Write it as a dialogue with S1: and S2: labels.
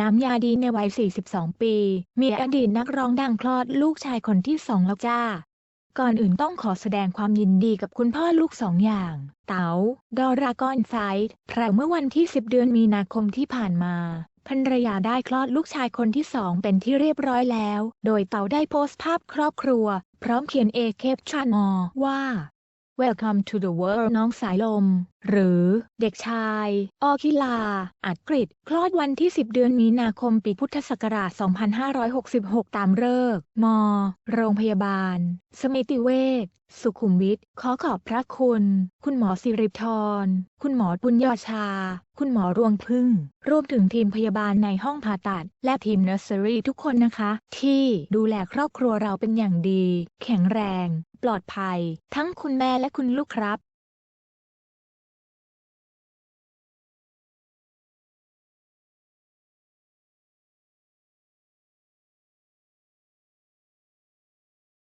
S1: น้ำยาดีในวัย 42 ปี มีอดีตนักร้องดังคลอดลูกชายคนที่สองแล้วจ้า ก่อนอื่นต้องขอแสดงความยินดีกับคุณพ่อลูกสองอย่าง เต๋าดอรากอนไซด์แพรวเมื่อวันที่ 10 เดือนมีนาคมที่ผ่านมาภรรยาได้คลอดลูกชายคนที่สองเป็นที่เรียบร้อยแล้ว โดยเต๋าได้โพสต์ภาพครอบครัว พร้อมเขียนเอเคปชันอว่า Welcome to the world น้องสายลม หรือเด็กชาย ออคิลา อัดกฤษคลอดวันที่ 10 เดือนมีนาคมปีพุทธศักราช 2566 ตามฤกษ์มโรงพยาบาล สมิติเวชสุขุมวิท ขอขอบพระคุณ คุณหมอสิริธร คุณหมอปุญญาชา คุณหมอรวงพึ่ง รวมถึงทีมพยาบาลในห้องผ่าตัด และทีมเนอร์เซอรี่ทุกคนนะคะ ที่ดูแลครอบครัวเราเป็นอย่างดี แข็งแรง ปลอดภัย ทั้งคุณแม่และคุณลูกครับ